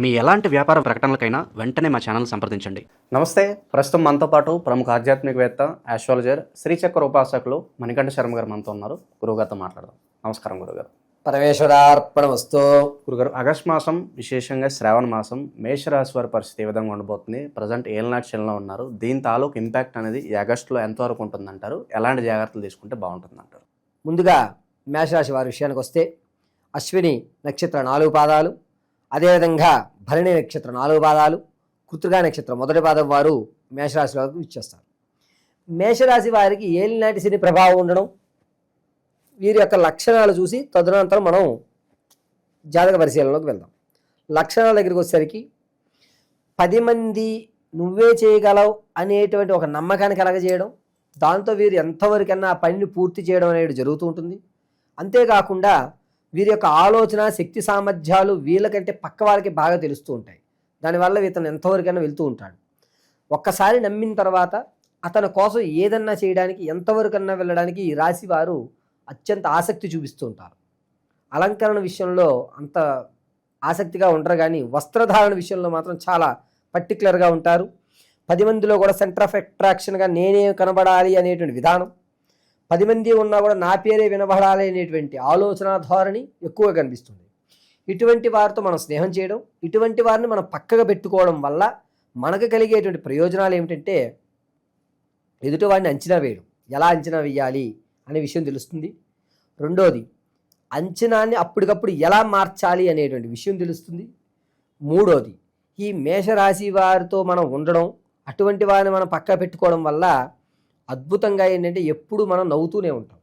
మీ ఎలాంటి వ్యాపార ప్రకటనలకైనా వెంటనే మా ఛానల్ సంప్రదించండి. నమస్తే ప్రస్తుతం మనతో పాటు ప్రముఖ ఆధ్యాత్మికవేత్త ఆస్ట్రాలజర్ శ్రీచక్ర ఉపాసకులు మణికంఠ శర్మ గారు మనతో ఉన్నారు. గురువుగారితో మాట్లాడదాం. నమస్కారం గురుగారు పరమేశ్వరార్పణమస్తు. గురుగారు ఆగస్ట్ మాసం విశేషంగా శ్రావణ మాసం మేషరాశి వారి పరిస్థితి ఏ విధంగా ఉండబోతుంది? ప్రజెంట్ ఏళ్ళనాటి శనిలో ఉన్నారు. దీని తాలూకు ఇంపాక్ట్ అనేది ఈ ఆగస్టులో ఎంతవరకు ఉంటుందంటారు? ఎలాంటి జాగ్రత్తలు తీసుకుంటే బాగుంటుందంటారు? ముందుగా మేషరాశి వారి విషయానికి వస్తే అశ్విని నక్షత్ర నాలుగు పాదాలు అదేవిధంగా భరణి నక్షత్రం నాలుగు పాదాలు కృతిగా నక్షత్రం మొదటి పాదం వారు మేషరాశి వారికి ఇచ్చేస్తారు. మేషరాశి వారికి ఏలినాటి శని ప్రభావం ఉండడం వీరి యొక్క లక్షణాలు చూసి తదనంతరం మనం జాతక పరిశీలనలోకి వెళ్దాం. లక్షణాల దగ్గరికి వచ్చేసరికి పది మంది నువ్వే చేయగలవు అనేటువంటి ఒక నమ్మకాన్ని కలగజేయడం దాంతో వీరు ఎంతవరకన్నా ఆ పనిని పూర్తి చేయడం అనేది జరుగుతూ ఉంటుంది. అంతేకాకుండా వీరి యొక్క ఆలోచన శక్తి సామర్థ్యాలు వీళ్ళకంటే పక్క వాళ్ళకి బాగా తెలుస్తూ ఉంటాయి. దానివల్ల ఇతను ఎంతవరకైనా వెళ్తూ ఉంటాడు. ఒక్కసారి నమ్మిన తర్వాత అతని కోసం ఏదన్నా చేయడానికి ఎంతవరకన్నా వెళ్ళడానికి ఈ రాశి వారు అత్యంత ఆసక్తి చూపిస్తూ ఉంటారు. అలంకరణ విషయంలో అంత ఆసక్తిగా ఉండరు కానీ వస్త్రధారణ విషయంలో మాత్రం చాలా పర్టికులర్గా ఉంటారు. పది మందిలో కూడా సెంటర్ ఆఫ్ అట్రాక్షన్గా నేనే కనబడాలి అనేటువంటి విధానం పది మంది ఉన్నా కూడా నా పేరే వినబడాలి అనేటువంటి ఆలోచన ధోరణి ఎక్కువగా కనిపిస్తుంది. ఇటువంటి వారితో మనం స్నేహం చేయడం ఇటువంటి వారిని మనం పక్కగా పెట్టుకోవడం వల్ల మనకు కలిగేటువంటి ప్రయోజనాలు ఏమిటంటే ఎదుటివాడిని అంచనా వేయడం. ఎలా అంచనా వేయాలి అనే విషయం తెలుస్తుంది. రెండోది అంచనాన్ని అప్పటికప్పుడు ఎలా మార్చాలి అనేటువంటి విషయం తెలుస్తుంది. మూడోది ఈ మేషరాశి వారితో మనం ఉండడం అటువంటి వారిని మనం పక్క పెట్టుకోవడం వల్ల అద్భుతంగా ఏంటంటే ఎప్పుడు మనం నవ్వుతూనే ఉంటాం.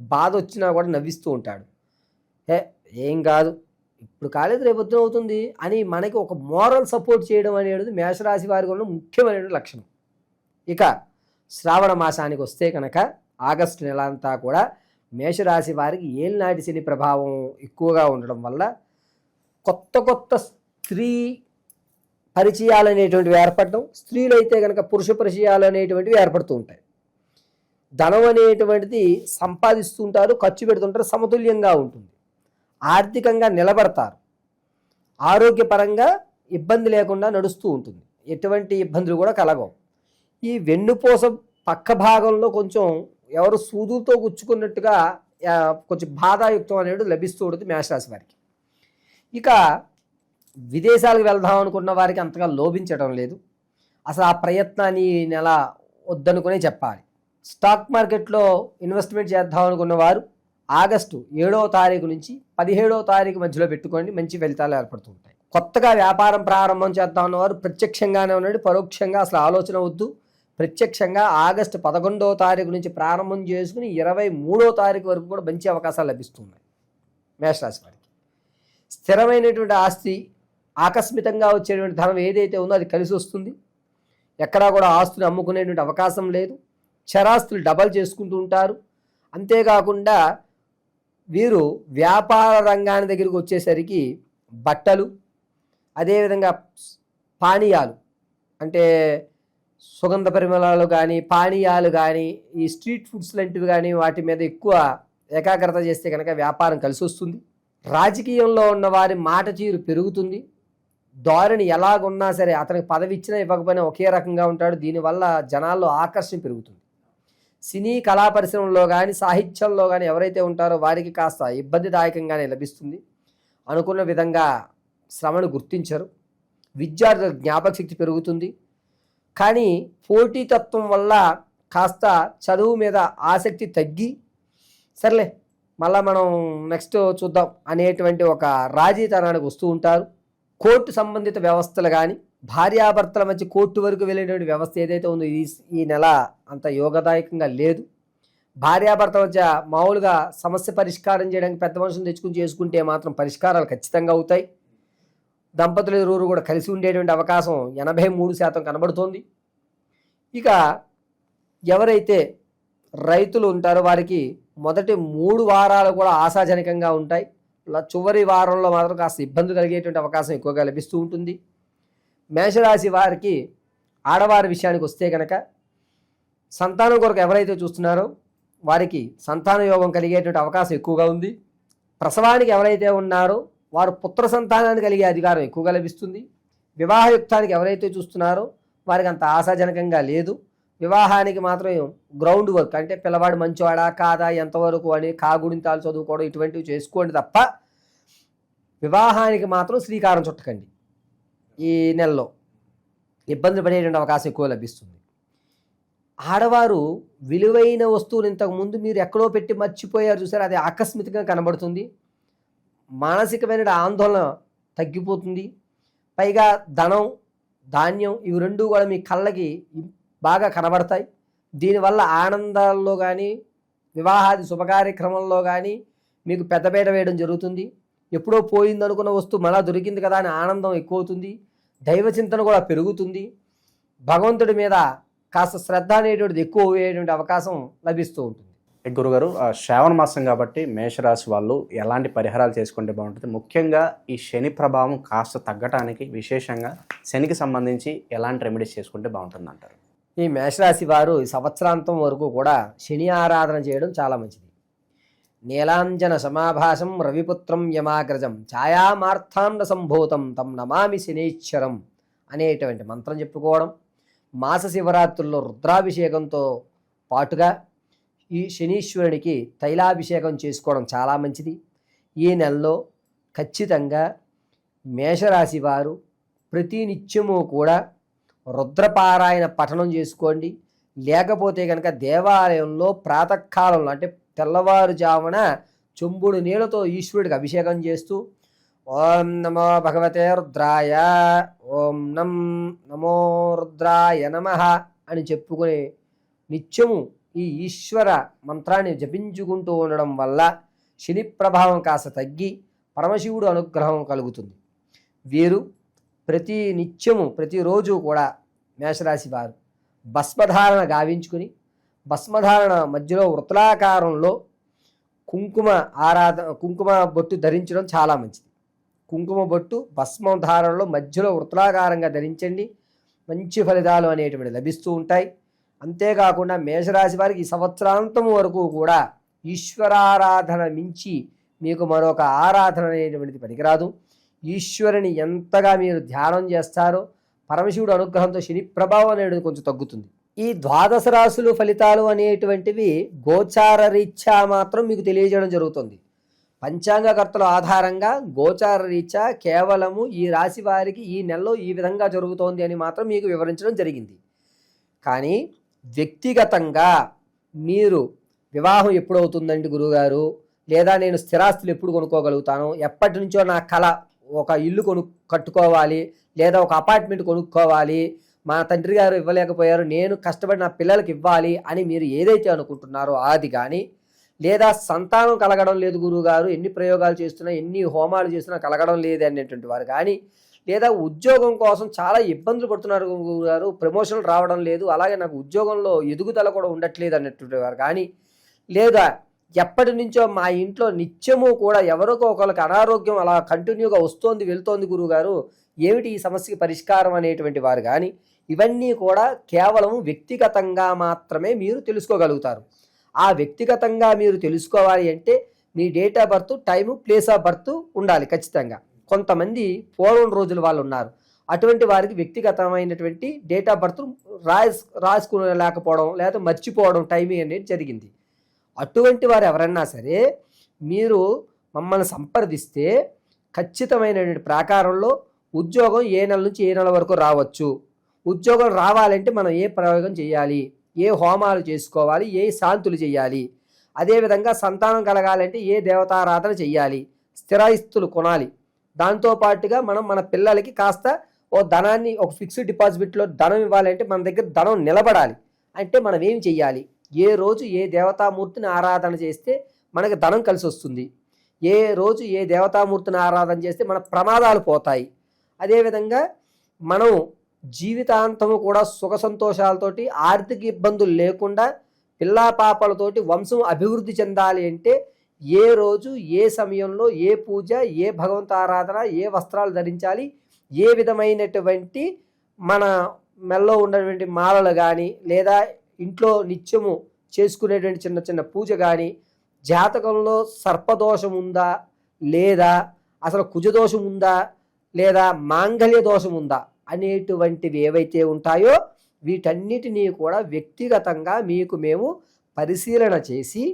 బాధ వచ్చినా కూడా నవ్విస్తూ ఉంటాడు. హే ఏం కాదు. ఇప్పుడు కాలేదు రేపు అవుతుంది అని మనకి ఒక మోరల్ సపోర్ట్ చేయడం అనేది మేషరాశి వారికి ఉన్న ముఖ్యమైనటువంటి లక్షణం. ఇక శ్రావణ మాసానికి వస్తే కనుక ఆగస్టు నెల అంతా కూడా మేషరాశి వారికి ఏలినాటి శని ప్రభావం ఎక్కువగా ఉండడం వల్ల కొత్త కొత్త స్త్రీ పరిచయాలు అనేటువంటివి ఏర్పడడం స్త్రీలు అయితే కనుక పురుష పరిచయాలు అనేటువంటివి ఏర్పడుతూ ఉంటాయి. ధనం అనేటువంటిది సంపాదిస్తుంటారు ఖర్చు పెడుతుంటారు సమతుల్యంగా ఉంటుంది. ఆర్థికంగా నిలబడతారు. ఆరోగ్యపరంగా ఇబ్బంది లేకుండా నడుస్తూ ఉంటుంది. ఎటువంటి ఇబ్బందులు కూడా కలగవు. ఈ వెన్నుపూస పక్క భాగంలో కొంచెం ఎవరు సూదులతో గుచ్చుకున్నట్టుగా కొంచెం బాధాయుక్తం అనేది లభిస్తూ ఉంటుంది మేషరాశి వారికి. ఇక విదేశాలకు వెళ్దాం అనుకున్న వారికి అంతగా లోభించడం లేదు. అసలు ఆ ప్రయత్నాన్ని నెల వద్దనుకునే చెప్పాలి. స్టాక్ మార్కెట్లో ఇన్వెస్ట్మెంట్ చేద్దాం అనుకున్న వారు ఆగస్టు ఏడవ తారీఖు నుంచి పదిహేడవ తారీఖు మధ్యలో పెట్టుకోండి మంచి ఫలితాలు ఏర్పడుతుంటాయి. కొత్తగా వ్యాపారం ప్రారంభం చేద్దాం ఉన్నవారు ప్రత్యక్షంగానే ఉండండి పరోక్షంగా అసలు ఆలోచన వద్దు. ప్రత్యక్షంగా ఆగస్టు పదకొండవ తారీఖు నుంచి ప్రారంభం చేసుకుని ఇరవై మూడో తారీఖు వరకు కూడా మంచి అవకాశాలు లభిస్తున్నాయి మేషరాశి వారికి. స్థిరమైనటువంటి ఆస్తి ఆకస్మికంగా వచ్చేటువంటి ధనం ఏదైతే ఉందో అది కలిసి వస్తుంది. ఎక్కడా కూడా ఆస్తులు అమ్ముకునేటువంటి అవకాశం లేదు. చరాస్తులు డబల్ చేసుకుంటూ ఉంటారు. అంతేకాకుండా వీరు వ్యాపార రంగాన్ని దగ్గరికి వచ్చేసరికి బట్టలు అదేవిధంగా పానీయాలు అంటే సుగంధ పరిమళాలు కానీ పానీయాలు కానీ ఈ స్ట్రీట్ ఫుడ్స్ లాంటివి కానీ వాటి మీద ఎక్కువ ఏకాగ్రత చేస్తే కనుక వ్యాపారం కలిసి వస్తుంది. రాజకీయంలో ఉన్న వారి మాట తీరు పెరుగుతుంది. ధోరణి ఎలాగున్నా సరే అతనికి పదవి ఇచ్చినా ఇవ్వకపోయినా ఒకే రకంగా ఉంటాడు. దీనివల్ల జనాల్లో ఆకర్షణ పెరుగుతుంది. సినీ కళా పరిశ్రమలో కానీ సాహిత్యంలో కానీ ఎవరైతే ఉంటారో వారికి కాస్త ఇబ్బందిదాయకంగానే లభిస్తుంది. అనుకున్న విధంగా శ్రమను గుర్తించరు. విద్యార్థుల జ్ఞాపక శక్తి పెరుగుతుంది. కానీ పోటీతత్వం వల్ల కాస్త చదువు మీద ఆసక్తి తగ్గి సర్లే మళ్ళా మనం నెక్స్ట్ చూద్దాం అనేటువంటి ఒక రాజీతనానికి వస్తూ ఉంటారు. కోర్టు సంబంధిత వ్యవస్థలు కానీ భార్యాభర్తల మధ్య కోర్టు వరకు వెళ్ళేటువంటి వ్యవస్థ ఏదైతే ఉందో ఈ ఈ నెల అంత యోగదాయకంగా లేదు. భార్యాభర్త మధ్య మామూలుగా సమస్య పరిష్కారం చేయడానికి పెద్ద మనుషులు తెచ్చుకుని చేసుకుంటే మాత్రం పరిష్కారాలు ఖచ్చితంగా అవుతాయి. దంపతులు ఇరువురు కూడా కలిసి ఉండేటువంటి అవకాశం ఎనభై మూడు శాతం కనబడుతోంది. ఇక ఎవరైతే రైతులు ఉంటారో వారికి మొదటి మూడు వారాలు కూడా ఆశాజనకంగా ఉంటాయి. ఇలా చివరి వారంలో మాత్రం కాస్త ఇబ్బంది కలిగేటువంటి అవకాశం ఎక్కువగా లభిస్తూ ఉంటుంది. మేషరాశి వారికి ఆడవారి విషయానికి వస్తే కనుక సంతానం కొరకు ఎవరైతే చూస్తున్నారో వారికి సంతాన యోగం కలిగేటువంటి అవకాశం ఎక్కువగా ఉంది. ప్రసవానికి ఎవరైతే ఉన్నారో వారు పుత్ర సంతానాన్ని కలిగే అధికారం ఎక్కువగా లభిస్తుంది. వివాహయుక్తానికి ఎవరైతే చూస్తున్నారో వారికి అంత ఆశాజనకంగా లేదు. వివాహానికి మాత్రం గ్రౌండ్ వర్క్ అంటే పిల్లవాడు మంచివాడా కాదా ఎంతవరకు అని కాగుడింతాలు చదువుకోవడం ఇటువంటివి చేసుకోండి తప్ప వివాహానికి మాత్రం శ్రీకారం చుట్టకండి. ఈ నెలలో ఇబ్బంది పడేటువంటి అవకాశం ఎక్కువ లభిస్తుంది. ఆడవారు విలువైన వస్తువులు ఇంతకుముందు మీరు ఎక్కడో పెట్టి మర్చిపోయారు చూసారు? అది ఆకస్మికంగా కనబడుతుంది. మానసికమైన ఆందోళన తగ్గిపోతుంది. పైగా ధనం ధాన్యం ఇవి రెండు కూడా మీ కళ్ళకి బాగా కనబడతాయి. దీనివల్ల ఆనందాల్లో కానీ వివాహాది శుభకార్యక్రమంలో కానీ మీకు పెద్దపేట వేయడం జరుగుతుంది. ఎప్పుడో పోయిందనుకున్న వస్తువు మళ్ళా దొరికింది కదా అని ఆనందం ఎక్కువ అవుతుంది దైవ చింతన కూడా పెరుగుతుంది. భగవంతుడి మీద కాస్త శ్రద్ధ అనేటువంటిది ఎక్కువ అయ్యేటువంటి అవకాశం లభిస్తూ ఉంటుంది. గురుగారు ఆ శ్రావణ మాసం కాబట్టి మేషరాశి వాళ్ళు ఎలాంటి పరిహారాలు చేసుకుంటే బాగుంటుంది? ముఖ్యంగా ఈ శని ప్రభావం కాస్త తగ్గటానికి విశేషంగా శనికి సంబంధించి ఎలాంటి రెమెడీస్ చేసుకుంటే బాగుంటుంది అంటారు ఈ మేషరాశి వారు ఈ సంవత్సరాంతం వరకు కూడా శని ఆరాధన చేయడం చాలా మంచిది. నీలాంజన సమాభాసం రవిపుత్రం యమాగ్రజం ఛాయామార్థాండ సంభూతం తం నమామి శనీశ్వరం అనేటువంటి మంత్రం చెప్పుకోవడం మాస శివరాత్రుల్లో రుద్రాభిషేకంతో పాటుగా ఈ శనీశ్వరునికి తైలాభిషేకం చేసుకోవడం చాలా మంచిది. ఈ నెలలో ఖచ్చితంగా మేషరాశి వారు ప్రతి నిత్యము కూడా రుద్రపారాయణ పఠనం చేసుకోండి. లేకపోతే కనుక దేవాలయంలో ప్రాతకాలంలో అంటే తెల్లవారుజామున చెంబుడు నీళ్ళతో ఈశ్వరుడికి అభిషేకం చేస్తూ ఓం నమో భగవతే రుద్రాయ ఓం నం నమో రుద్రాయ నమ అని చెప్పుకుని నిత్యము ఈ ఈశ్వర మంత్రాన్ని జపించుకుంటూ ఉండడం వల్ల శని ప్రభావం కాస్త తగ్గి పరమశివుడు అనుగ్రహం కలుగుతుంది. వీరు ప్రతి నిత్యము ప్రతిరోజు కూడా మేషరాశి వారు భస్మధారణ గావించుకుని భస్మధారణ మధ్యలో వృత్తలాకారంలో కుంకుమ ఆరాధన కుంకుమ బొట్టు ధరించడం చాలా మంచిది. కుంకుమ బొట్టు భస్మం ధారణలో మధ్యలో వృత్తలాకారంగా ధరించండి. మంచి ఫలితాలు అనేటువంటి లభిస్తూ ఉంటాయి. అంతేకాకుండా మేషరాశి వారికి ఈ సంవత్సరాంతం వరకు కూడా ఈశ్వరారాధన మించి మీకు మరొక ఆరాధన అనేటువంటిది పనికిరాదు. ఈశ్వరుని ఎంతగా మీరు ధ్యానం చేస్తారో పరమశివుడు అనుగ్రహంతో శని ప్రభావం అనేది కొంచెం తగ్గుతుంది. ఈ ద్వాదశ రాశులు ఫలితాలు అనేటువంటివి గోచార రీత్యా మాత్రం మీకు తెలియజేయడం జరుగుతుంది. పంచాంగకర్తల ఆధారంగా గోచార రీత్యా కేవలము ఈ రాశి వారికి ఈ నెలలో ఈ విధంగా జరుగుతోంది అని మాత్రం మీకు వివరించడం జరిగింది. కానీ వ్యక్తిగతంగా మీరు వివాహం ఎప్పుడు అవుతుందండి గురుగారు? లేదా నేను స్థిరాస్తులు ఎప్పుడు కొనుక్కోగలుగుతాను? ఎప్పటి నుంచో నా కళ ఒక ఇల్లు కొను కట్టుకోవాలి లేదా ఒక అపార్ట్మెంట్ కొనుక్కోవాలి. మా తండ్రి గారు ఇవ్వలేకపోయారు నేను కష్టపడి నా పిల్లలకి ఇవ్వాలి అని మీరు ఏదైతే అనుకుంటున్నారో అది కానీ లేదా సంతానం కలగడం లేదు గురువుగారు ఎన్ని ప్రయోగాలు చేస్తున్నా ఎన్ని హోమాలు చేస్తున్నా కలగడం లేదు అనేటువంటి వారు కానీ లేదా ఉద్యోగం కోసం చాలా ఇబ్బందులు పడుతున్నారు గురువుగారు ప్రమోషన్లు రావడం లేదు అలాగే నాకు ఉద్యోగంలో ఎదుగుదల కూడా ఉండట్లేదు అన్నటువంటి వారు కానీ లేదా ఎప్పటి నుంచో మా ఇంట్లో నిత్యము కూడా ఎవరికో ఒకరికి అనారోగ్యం అలా కంటిన్యూగా వస్తోంది వెళ్తోంది గురువుగారు ఏమిటి ఈ సమస్యకి పరిష్కారం అనేటువంటి వారు కానీ ఇవన్నీ కూడా కేవలం వ్యక్తిగతంగా మాత్రమే మీరు తెలుసుకోగలుగుతారు. ఆ వ్యక్తిగతంగా మీరు తెలుసుకోవాలి అంటే మీ date of birth time place of birth ఉండాలి ఖచ్చితంగా. కొంతమంది పూర్వం రోజుల వాళ్ళు ఉన్నారు. అటువంటి వారికి వ్యక్తిగతమైనటువంటి డేట్ ఆఫ్ బర్త్ రాస్ రాసుకునేలేకపోవడం లేదా మర్చిపోవడం టైమింగ్ అనేది జరిగింది. అటువంటి వారు ఎవరన్నా సరే మీరు మమ్మల్ని సంప్రదిస్తే ఖచ్చితమైనటువంటి ప్రాకారంలో ఉద్యోగం ఏ నెల నుంచి ఏ నెల వరకు రావచ్చు. ఉద్యోగం రావాలంటే మనం ఏ ప్రయోగం చేయాలి? ఏ హోమాలు చేసుకోవాలి? ఏ శాంతులు చేయాలి? అదేవిధంగా సంతానం కలగాలంటే ఏ దేవతారాధన చేయాలి? స్థిరాస్తులు కొనాలి. దాంతోపాటుగా మనం మన పిల్లలకి కాస్త ఓ ధనాన్ని ఒక ఫిక్స్డ్ డిపాజిట్లో ధనం ఇవ్వాలంటే మన దగ్గర ధనం నిలబడాలి. అంటే మనం ఏం చెయ్యాలి ఏ రోజు ఏ దేవతామూర్తిని ఆరాధన చేస్తే మనకి ధనం కలిసి వస్తుంది. ఏ రోజు ఏ దేవతామూర్తిని ఆరాధన చేస్తే మన ప్రమాదాలు పోతాయి. అదేవిధంగా మనం జీవితాంతము కూడా సుఖ సంతోషాలతోటి ఆర్థిక ఇబ్బందులు లేకుండా పిల్లా పాపలతోటి వంశం అభివృద్ధి చెందాలి అంటే ఏ రోజు ఏ సమయంలో ఏ పూజ ఏ భగవంత ఆరాధన ఏ వస్త్రాలు ధరించాలి ఏ విధమైనటువంటి మన మెల్లో ఉన్నటువంటి మాలలు కానీ లేదా ఇంట్లో నిత్యము చేసుకునేటువంటి చిన్న చిన్న పూజ కానీ జాతకంలో సర్పదోషం ఉందా లేదా అసలు కుజదోషం ఉందా లేదా మాంగళ్య దోషం ఉందా అనేటువంటివి ఏవైతే ఉంటాయో వీటన్నిటినీ కూడా వ్యక్తిగతంగా మీకు మేము పరిశీలన చేసి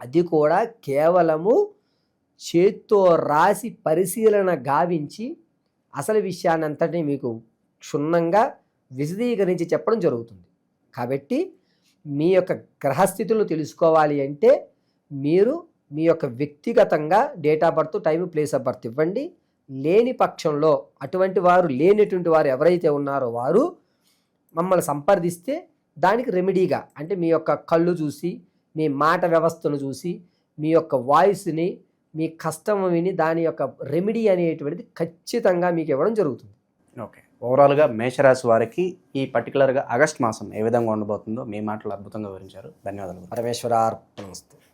అది కూడా కేవలము చేత్తో రాసి పరిశీలన గావించి అసలు విషయాన్నంతటినీ మీకు క్షుణ్ణంగా విశదీకరించి చెప్పడం జరుగుతుంది. కాబట్టి మీ యొక్క గ్రహస్థితులను తెలుసుకోవాలి అంటే మీరు మీ యొక్క వ్యక్తిగతంగా date of birth time place of birth ఇవ్వండి. లేని పక్షంలో అటువంటి వారు లేనటువంటి వారు ఎవరైతే ఉన్నారో వారు మమ్మల్ని సంప్రదిస్తే దానికి రెమెడీగా అంటే మీ యొక్క కళ్ళు చూసి మీ మాట వ్యవస్థను చూసి మీ యొక్క వాయిస్ని మీ కష్టం విని దాని యొక్క రెమెడీ అనేటువంటిది ఖచ్చితంగా మీకు ఇవ్వడం జరుగుతుంది. ఓకే ఓవరాల్గా మేషరాశి వారికి ఈ పర్టికులర్గా ఆగస్ట్ మాసం ఏ విధంగా ఉండబోతుందో మీ మాటలు అద్భుతంగా వివరించారు. ధన్యవాదాలు. పరమేశ్వరార్పణమస్తు.